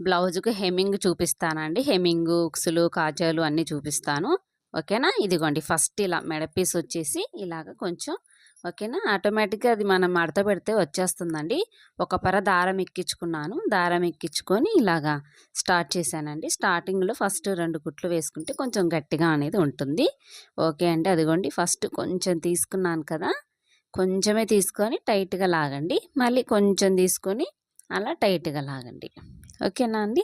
బ్లౌజ్కి హెమ్మింగ్ చూపిస్తానండి. హెమ్మింగ్ ఉక్సులు కాజాలు అన్నీ చూపిస్తాను. ఓకేనా? ఇదిగోండి ఫస్ట్ ఇలా మెడపీస్ వచ్చేసి ఇలాగ కొంచెం ఓకేనా? ఆటోమేటిక్గా అది మనం మడత పెడితే వచ్చేస్తుందండి. ఒక పర దారం ఎక్కించుకున్నాను. దారం ఎక్కించుకొని ఇలాగా స్టార్ట్ చేశానండి. స్టార్టింగ్లో ఫస్ట్ రెండు కుట్లు వేసుకుంటే కొంచెం గట్టిగా అనేది ఉంటుంది. ఓకే అండి అదిగోండి ఫస్ట్ కొంచెం తీసుకున్నాను కదా? కొంచెమే తీసుకొని టైట్గా లాగండి. మళ్ళీ కొంచెం తీసుకొని అలా టైట్గా లాగండి. ఓకేనా అండి?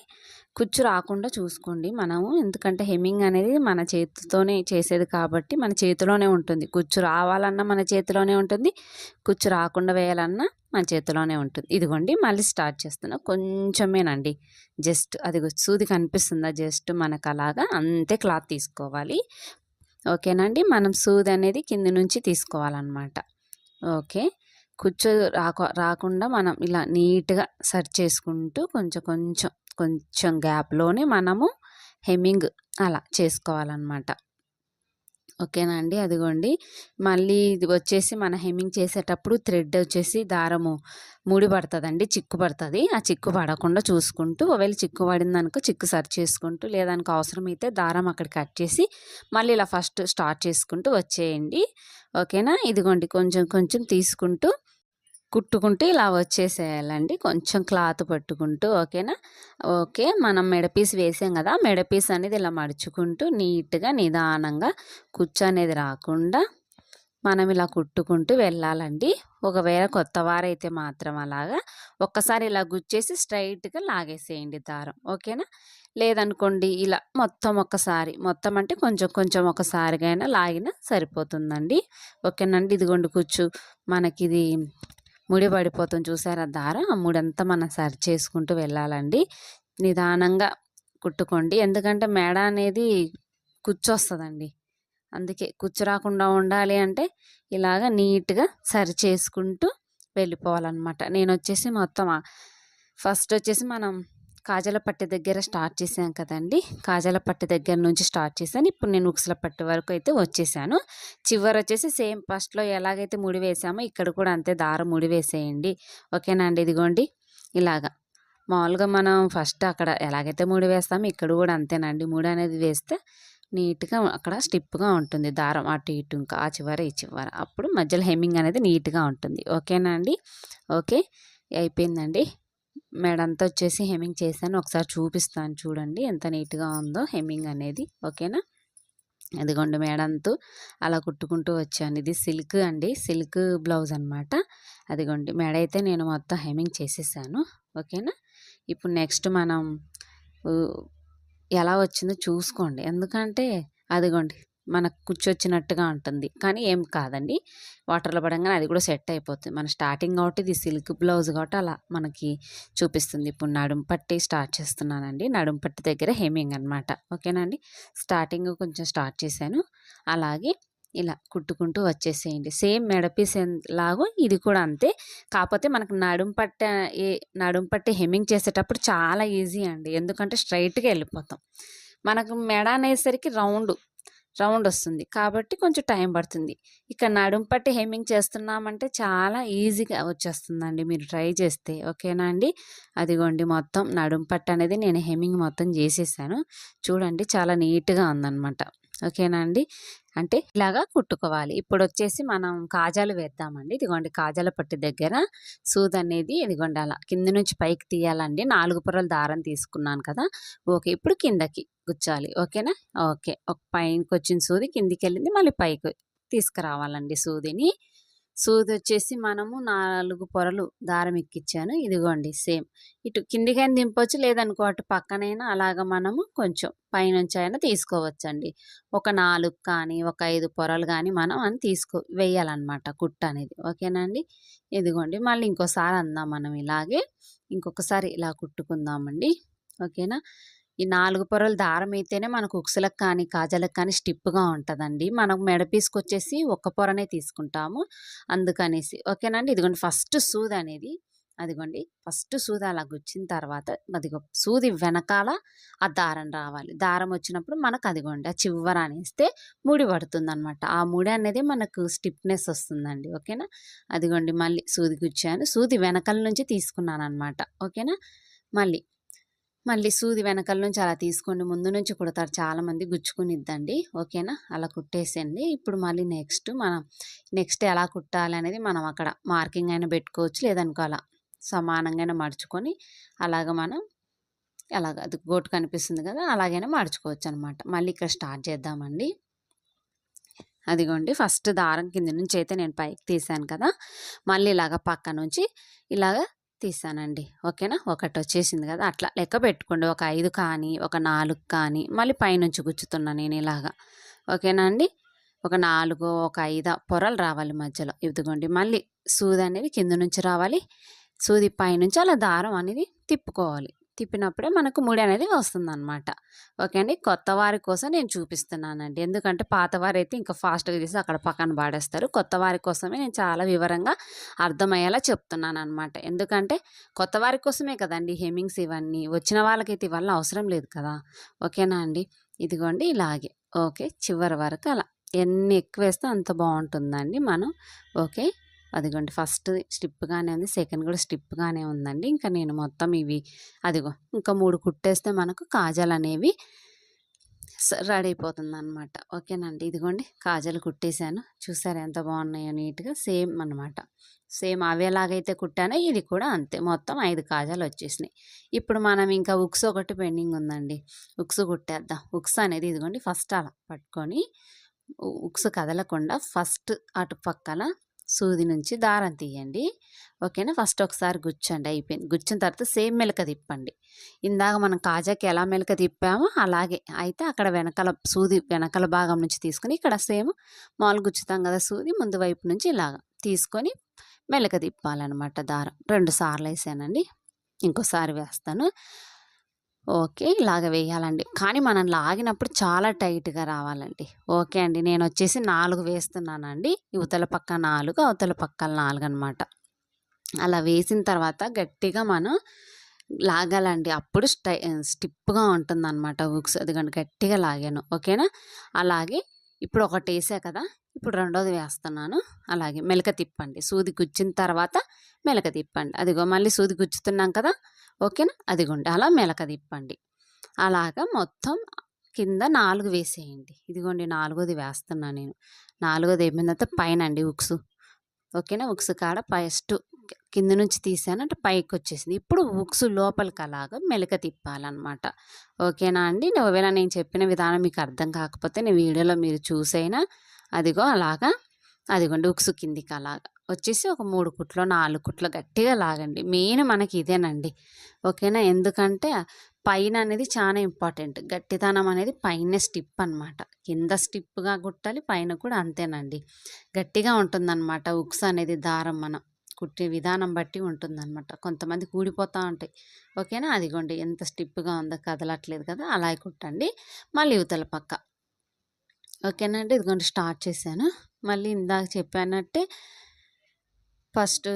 కుచ్చు రాకుండా చూసుకోండి మనము. ఎందుకంటే హెమ్మింగ్ అనేది మన చేతితోనే చేసేది కాబట్టి మన చేతిలోనే ఉంటుంది. కుచ్చు రావాలన్నా మన చేతిలోనే ఉంటుంది. కుచ్చు రాకుండా వేయాలన్నా మన చేతిలోనే ఉంటుంది. ఇదిగోండి మళ్ళీ స్టార్ట్ చేస్తున్నా. కొంచెమేనండి. జస్ట్ అది సూది కనిపిస్తుందా? జస్ట్ మనకు అలాగా అంతే క్లాత్ తీసుకోవాలి. ఓకేనండి మనం సూది అనేది కింది నుంచి తీసుకోవాలన్నమాట. ఓకే. కుచ్చు రాకు రాకుండా మనం ఇలా నీట్గా సర్చ్ చేసుకుంటూ కొంచెం కొంచెం కొంచెం గ్యాప్లోనే మనము హెమ్మింగ్ అలా చేసుకోవాలన్నమాట. ఓకేనా అండి? అదిగోండి. మళ్ళీ ఇది వచ్చేసి మన హెమ్మింగ్ చేసేటప్పుడు థ్రెడ్ వచ్చేసి దారము ముడి పడుతుందండి. చిక్కు పడుతుంది. ఆ చిక్కు పడకుండా చూసుకుంటూ ఒకవేళ చిక్కు పడిందనుకో చిక్కు సర్చ్ చేసుకుంటూ లేదనుకో అవసరమైతే దారం అక్కడ కట్ చేసి మళ్ళీ ఇలా ఫస్ట్ స్టార్ట్ చేసుకుంటూ వచ్చేయండి. ఓకేనా? ఇదిగోండి. కొంచెం కొంచెం తీసుకుంటూ కుట్టుకుంటూ ఇలా వచ్చేసేయాలండి. కొంచెం క్లాత్ పట్టుకుంటూ ఓకేనా? ఓకే మనం మెడపీస్ వేసాం కదా మెడపీస్ అనేది ఇలా మడుచుకుంటూ నీట్గా నిదానంగా కుచ్చు అనేది రాకుండా మనం ఇలా కుట్టుకుంటూ వెళ్ళాలండి. ఒకవేళ కొత్త వారైతే మాత్రం అలాగా ఒక్కసారి ఇలా గుచ్చేసి స్ట్రైట్గా లాగేసేయండి దారం. ఓకేనా? లేదనుకోండి ఇలా మొత్తం ఒకసారి మొత్తం అంటే కొంచెం కొంచెం ఒకసారిగా అయినా లాగినా సరిపోతుందండి. ఓకేనండి? ఇదిగోండి కూర్చు మనకిది ముడి పడిపోతుంది చూసారా? దారం ఆ ముడంతా మనం సరి చేసుకుంటూ వెళ్ళాలండి. నిదానంగా కుట్టుకోండి. ఎందుకంటే మేడ అనేది కూర్చొస్తుందండి అందుకే కూర్చురాకుండా ఉండాలి అంటే ఇలాగ నీట్గా సరి చేసుకుంటూ వెళ్ళిపోవాలన్నమాట. నేను వచ్చేసి మొత్తం ఫస్ట్ వచ్చేసి మనం కాజల పట్టు దగ్గర స్టార్ట్ చేశాం కదండి. కాజల పట్టు దగ్గర నుంచి స్టార్ట్ చేశాను. ఇప్పుడు నేను ఉక్సుల పట్టు వరకు అయితే వచ్చేసాను. చివరి వచ్చేసి సేమ్ ఫస్ట్లో ఎలాగైతే ముడి వేసామో ఇక్కడ కూడా అంతే దారం ముడి వేసేయండి. ఓకేనా అండి? ఇదిగోండి. ఇలాగా. మామూలుగా మనం ఫస్ట్ అక్కడ ఎలాగైతే ముడి వేస్తామో ఇక్కడ కూడా అంతేనండి. ముడి అనేది వేస్తే నీట్గా అక్కడ స్టిప్గా ఉంటుంది దారం అటు ఇటు ఇంకా ఆ చివర ఈ చివర. అప్పుడు మధ్యలో హెమ్మింగ్ అనేది నీట్గా ఉంటుంది. ఓకేనా అండి? ఓకే. అయిపోయిందండి. మెడంతా వచ్చేసి హెమ్మింగ్ చేశాను. ఒకసారి చూపిస్తాను చూడండి ఎంత నీట్గా ఉందో హెమ్మింగ్ అనేది. ఓకేనా? అదిగోండి మేడంతో అలా కుట్టుకుంటూ వచ్చాను. ఇది సిల్క్ అండి. సిల్క్ బ్లౌజ్ అనమాట అదిగోండి. మేడ అయితే నేను మొత్తం హెమ్మింగ్ చేసేసాను. ఓకేనా? ఇప్పుడు నెక్స్ట్ మనం ఎలా వచ్చిందో చూసుకోండి. ఎందుకంటే అదిగోండి. మనకు కూర్చొచ్చినట్టుగా ఉంటుంది. కానీ ఏం కాదండి. వాటర్లో పడంగానే అది కూడా సెట్ అయిపోతుంది. మన స్టార్టింగ్ కాబట్టి ఇది సిల్క్ బ్లౌజ్ కాబట్టి అలా మనకి చూపిస్తుంది. ఇప్పుడు నడుం పట్టి స్టార్ట్ చేస్తున్నానండి. నడుం పట్టి దగ్గర హెమింగ్ అనమాట ఓకేనండి స్టార్టింగ్ కొంచెం స్టార్ట్ చేశాను. అలాగే ఇలా కుట్టుకుంటూ వచ్చేసేయండి. సేమ్ మెడపీస్ లాగో ఇది కూడా అంతే. కాకపోతే మనకు నడుం పట్ట ఏ నడుం పట్టి హెమ్మింగ్ చేసేటప్పుడు చాలా ఈజీ అండి. ఎందుకంటే స్ట్రైట్గా వెళ్ళిపోతాం. మనకు మెడ అనేసరికి రౌండ్. రౌండ్ వస్తుంది. కాబట్టి కొంచెం టైం పడుతుంది. ఇక్కడ నడుం పట్టి హెమ్మింగ్ చేస్తున్నామంటే చాలా ఈజీగా వచ్చేస్తుందండి మీరు ట్రై చేస్తే. ఓకేనా అండి? అదిగోండి మొత్తం నడుం పట్టు అనేది నేను హెమ్మింగ్ మొత్తం చేసేసాను. చూడండి చాలా నీట్గా ఉందన్నమాట. ఓకేనా అండి? అంటే ఇలాగా కుట్టుకోవాలి. ఇప్పుడు వచ్చేసి మనం కాజాలు వేద్దామండి. ఇదిగోండి కాజాల పట్టి దగ్గర సూద్ అనేది ఇదిగోండి అలా కింద నుంచి పైకి తీయాలండి. నాలుగు పొరలు దారం తీసుకున్నాను కదా! ఓకే ఇప్పుడు కిందకి గుచ్చాలి. ఓకేనా? ఓకే ఒక పైకి వచ్చిన సూది కిందికి వెళ్ళింది మళ్ళీ పైకి తీసుకురావాలండి సూదిని. సూది వచ్చేసి మనము నాలుగు పొరలు దారం ఎక్కించాను ఇదిగోండి సేమ్. ఇటు కిందికైనా దింపవచ్చు లేదనుకో అటు పక్కనైనా అలాగ మనము కొంచెం పైనుంచి అయినా తీసుకోవచ్చండి. ఒక నాలుగు కానీ ఒక ఐదు పొరలు కానీ మనం అని తీసుకో వేయాలన్నమాట కుట్ట అనేది ఓకేనండి ఇదిగోండి మళ్ళీ ఇంకోసారి అందాం మనం ఇలాగే. ఇంకొకసారి ఇలా కుట్టుకుందామండి. ఓకేనా? ఈ నాలుగు పొరలు దారం అయితేనే మనకు ఉక్సులకు కానీ కాజలకు కానీ స్టిప్గా ఉంటుందండి. మనం మెడ వచ్చేసి ఒక్క పొరనే తీసుకుంటాము. అందుకనేసి ఓకేనండి. ఇదిగోండి ఫస్ట్ సూది అనేది అదిగోండి. ఫస్ట్ సూది అలా గుచ్చిన తర్వాత అదిగో సూది వెనకాల ఆ దారం రావాలి. దారం వచ్చినప్పుడు మనకు అదిగోండి ఆ చివర అనేస్తే ముడి పడుతుంది అనమాట ఆ ముడి అనేది మనకు స్టిప్నెస్ వస్తుందండి. ఓకేనా? అదిగోండి మళ్ళీ సూది గుచ్చాను. సూది వెనకాల నుంచి తీసుకున్నాను అనమాట ఓకేనా? మళ్ళీ మళ్ళీ సూది వెనకాల నుంచి అలా తీసుకోండి. ముందు నుంచి కుడతారు. చాలామంది గుచ్చుకునిద్దండి. ఓకేనా? అలా కుట్టేసేయండి. ఇప్పుడు మళ్ళీ నెక్స్ట్ మనం నెక్స్ట్ ఎలా కుట్టాలి అనేది మనం అక్కడ మార్కింగ్ అయినా పెట్టుకోవచ్చు. లేదనుకో అలా సమానంగానే మడుచుకొని అలాగ మనం అలాగ అది గోటు కనిపిస్తుంది కదా అలాగైనా మడుచుకోవచ్చు అనమాట మళ్ళీ ఇక్కడ స్టార్ట్ చేద్దామండి. అదిగోండి. ఫస్ట్ దారం కింద నుంచి అయితే నేను పైకి తీసాను కదా. మళ్ళీ ఇలాగ పక్క నుంచి ఇలాగ తీసానండి. ఓకేనా? ఒకటి వచ్చేసింది కదా! అట్లా లెక్క పెట్టుకోండి. ఒక ఐదు కానీ ఒక నాలుగు కానీ మళ్ళీ పైనుంచి గుచ్చుతున్నా నేను ఇలాగా. ఓకేనా అండి? ఒక నాలుగు ఒక ఐదు పొరలు రావాలి మధ్యలో. ఇదిగోండి మళ్ళీ సూది అనేది కింద నుంచి రావాలి. సూది పైనుంచి అలా దారం అనేది తిప్పుకోవాలి. తిప్పినప్పుడే మనకు ముడి అనేది వస్తుందన్నమాట. ఓకే అండి. కొత్త వారి కోసం నేను చూపిస్తున్నానండి. ఎందుకంటే పాత వారు అయితే ఇంకా ఫాస్ట్గా తీసి అక్కడ పక్కన పాడేస్తారు. కొత్త వారి కోసమే నేను చాలా వివరంగా అర్థమయ్యేలా చెప్తున్నాను అనమాట ఎందుకంటే కొత్త వారి కోసమే కదండి హెమింగ్స్ ఇవన్నీ. వచ్చిన వాళ్ళకైతే ఇవల్ల అవసరం లేదు కదా. ఓకేనా అండి? ఇదిగోండి ఇలాగే. ఓకే. చివరి వరకు అలా. ఎన్ని ఎక్కువ వేస్తే అంత బాగుంటుందండి మనం. ఓకే. అదిగోండి ఫస్ట్ స్టిప్గానే ఉంది. సెకండ్ కూడా స్టిప్గానే ఉందండి. ఇంకా నేను మొత్తం ఇవి అదిగో ఇంకా మూడు కుట్టేస్తే మనకు కాజాలు అనేవి రెడీ అయిపోతుంది అనమాట ఓకేనండి. ఇదిగోండి కాజాలు కుట్టేశాను. చూసారు ఎంత బాగున్నాయో నీట్గా. సేమ్ అనమాట సేమ్ అవేలాగైతే కుట్టానో ఇది కూడా అంతే. మొత్తం ఐదు కాజాలు వచ్చేసినాయి. ఇప్పుడు మనం ఇంకా ఉక్స్ ఒకటి పెండింగ్ ఉందండి. ఉక్స్ కుట్టేద్దాం. ఉక్స్ అనేది ఇదిగోండి ఫస్ట్ అలా పట్టుకొని ఉక్స్ కదలకుండా ఫస్ట్ అటు పక్కన సూది నుంచి దారం తీయండి. ఓకేనా? ఫస్ట్ ఒకసారి గుచ్చండి. అయిపోయింది. గుచ్చిన తర్వాత సేమ్ మెలక తిప్పండి. ఇందాక మనం కాజాకి ఎలా మెలక తిప్పామో అలాగే. అయితే అక్కడ వెనకాల సూది వెనకాల భాగం నుంచి తీసుకొని ఇక్కడ సేమ్ మాలు గుచ్చుతాం కదా సూది ముందు వైపు నుంచి ఇలాగ తీసుకొని మెలక తిప్పాలన్నమాట దారం. రెండు సార్లు వేసానండి. ఇంకోసారి వేస్తాను. ఓకే ఇలాగ వేయాలండి. కానీ మనం లాగినప్పుడు చాలా టైట్గా రావాలండి. ఓకే అండి నేను వచ్చేసి నాలుగు వేస్తున్నానండి. ఇవతల పక్క నాలుగు అవతల పక్క నాలుగు అనమాట అలా వేసిన తర్వాత గట్టిగా మనం లాగాలండి. అప్పుడు స్టై స్టిప్గా ఉంటుంది అనమాట ఉక్స్ అదిగండి గట్టిగా లాగాను. ఓకేనా? అలాగే ఇప్పుడు ఒకటి వేసా కదా? ఇప్పుడు రెండోది వేస్తున్నాను. అలాగే మెలక తిప్పండి. సూది గుచ్చిన తర్వాత మెలక తిప్పండి. అదిగో మళ్ళీ సూది గుచ్చుతున్నాం కదా. ఓకేనా? అదిగోండి. అలా మెలక తిప్పండి. అలాగా మొత్తం కింద నాలుగు వేసేయండి. ఇదిగోండి నాలుగోది వేస్తున్నాను నేను. నాలుగోది అయిపోయిన తర్వాత పైన అండి ఉక్సు. ఓకేనా? ఉక్సు కాడ ఫస్ట్ కింద నుంచి తీసాను. అంటే పైకి వచ్చేసింది ఇప్పుడు ఉక్స్ లోపలికి అలాగా మెలక తిప్పాలన్నమాట. ఓకేనా అండి? ఒకవేళ నేను చెప్పిన విధానం మీకు అర్థం కాకపోతే నేను వీడియోలో మీరు చూసైనా అదిగో అలాగా అదిగోండి ఉక్సు కిందికి అలాగా. వచ్చేసి ఒక మూడు కుట్లు నాలుగు కుట్లు గట్టిగా లాగండి. మెయిన్ మనకి ఇదేనండి. ఓకేనా? ఎందుకంటే పైన అనేది చాలా ఇంపార్టెంట్. గట్టితనం అనేది పైన స్టిప్ అనమాట కింద స్టిప్గా కుట్టాలి పైన కూడా అంతేనండి. గట్టిగా ఉంటుందన్నమాట ఉక్స్ అనేది దారం మనం. కుట్టే విధానం బట్టి ఉంటుందన్నమాట. కొంతమంది కూడిపోతూ ఉంటాయి. ఓకేనా? అదిగోండి ఎంత స్టిప్గా ఉందో కదలట్లేదు కదా అలా కుట్టండి. మళ్ళీ యువతల పక్క. ఓకేనా అంటే ఇదిగోండి స్టార్ట్ చేశాను. మళ్ళీ ఇందాక చెప్పానంటే ఫస్ట్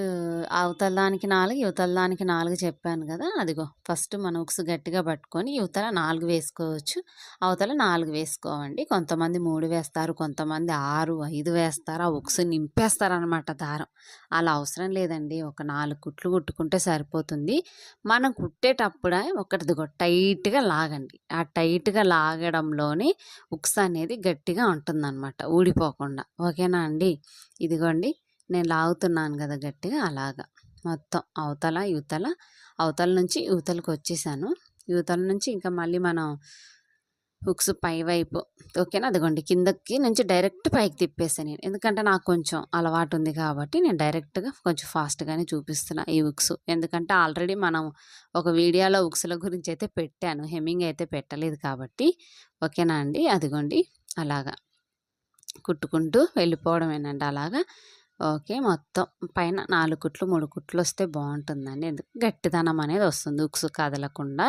అవతల దానికి నాలుగు యువతల దానికి నాలుగు చెప్పాను కదా! అదిగో ఫస్ట్ మన ఉక్స్ గట్టిగా పట్టుకొని యువతల నాలుగు వేసుకోవచ్చు. అవతల నాలుగు వేసుకోవండి. కొంతమంది మూడు వేస్తారు కొంతమంది ఆరు ఐదు వేస్తారు ఆ ఉక్స్ నింపేస్తారనమాట దారం. అలా అవసరం లేదండి. ఒక నాలుగు కుట్లు కుట్టుకుంటే సరిపోతుంది. మనం కుట్టేటప్పుడే ఒకటిదిగో టైట్గా లాగండి. ఆ టైట్గా లాగడంలోనే ఉక్స్ అనేది గట్టిగా ఉంటుందన్నమాట. ఊడిపోకుండా. ఓకేనా అండి? ఇదిగోండి. నేను లాగుతున్నాను కదా గట్టిగా అలాగా. మొత్తం అవతల యువతల అవతల నుంచి యువతలకు వచ్చేసాను. యువతల నుంచి ఇంకా మళ్ళీ మనం హుక్స్ పై వైపు ఓకేనా? అదిగోండి కిందకి నుంచి డైరెక్ట్ పైకి తిప్పేసాను నేను. ఎందుకంటే నాకు కొంచెం అలవాటు ఉంది కాబట్టి నేను డైరెక్ట్గా కొంచెం ఫాస్ట్గానే చూపిస్తున్నా ఈ హుక్స్. ఎందుకంటే ఆల్రెడీ మనం ఒక వీడియోలో హుక్స్ల గురించి అయితే పెట్టాను హెమ్మింగ్ అయితే పెట్టలేదు కాబట్టి. ఓకేనా అండి? అదిగోండి అలాగా. కుట్టుకుంటూ వెళ్ళిపోవడమేనండి అలాగా. ఓకే. మొత్తం పైన నాలుగు కుట్లు మూడు కుట్లు వస్తే బాగుంటుందండి. ఎందుకు గట్టిదనం అనేది వస్తుంది. ఉక్సు కదలకుండా.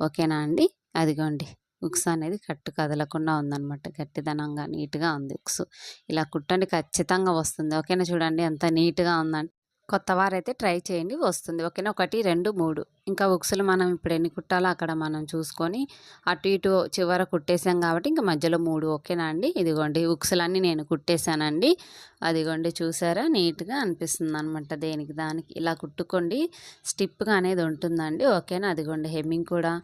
ఓకేనా అండి? అదిగోండి. ఉక్స్ అనేది కట్టు కదలకుండా ఉందన్నమాట. గట్టిదనంగా నీట్గా ఉంది ఉక్సు. ఇలా కుట్టండి ఖచ్చితంగా వస్తుంది. ఓకేనా చూడండి. ఎంత నీట్గా ఉందండి కొత్త వారైతే ట్రై చేయండి వస్తుంది. ఓకేనా? ఒకటి రెండు మూడు. ఇంకా ఉక్సులు మనం ఇప్పుడు ఎన్ని కుట్టాలో అక్కడ మనం చూసుకొని అటు ఇటు చివర కుట్టేసాం కాబట్టి ఇంకా మధ్యలో మూడు. ఓకేనా అండి? ఇదిగోండి ఉక్సులన్నీ నేను కుట్టేశానండి అదిగోండి చూసారా? నీట్గా అనిపిస్తుంది అనమాట దేనికి దానికి. ఇలా కుట్టుకోండి స్టిప్గా అనేది ఉంటుందండి. ఓకేనా? అదిగోండి హెమ్మింగ్ కూడా.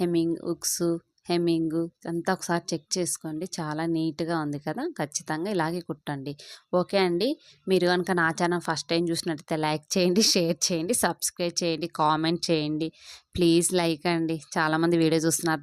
హెమ్మింగ్ ఉక్సు హెమ్మింగ్ అంతా ఒకసారి చెక్ చేసుకోండి. చాలా నీట్గా ఉంది కదా! ఖచ్చితంగా ఇలాగే కుట్టండి. ఓకే అండి. మీరు కనుక నా ఛానల్ ఫస్ట్ టైం చూసినట్టయితే లైక్ చేయండి షేర్ చేయండి సబ్స్క్రైబ్ చేయండి కామెంట్ చేయండి. ప్లీజ్ లైక్ అండి. చాలామంది వీడియో చూస్తున్నారు.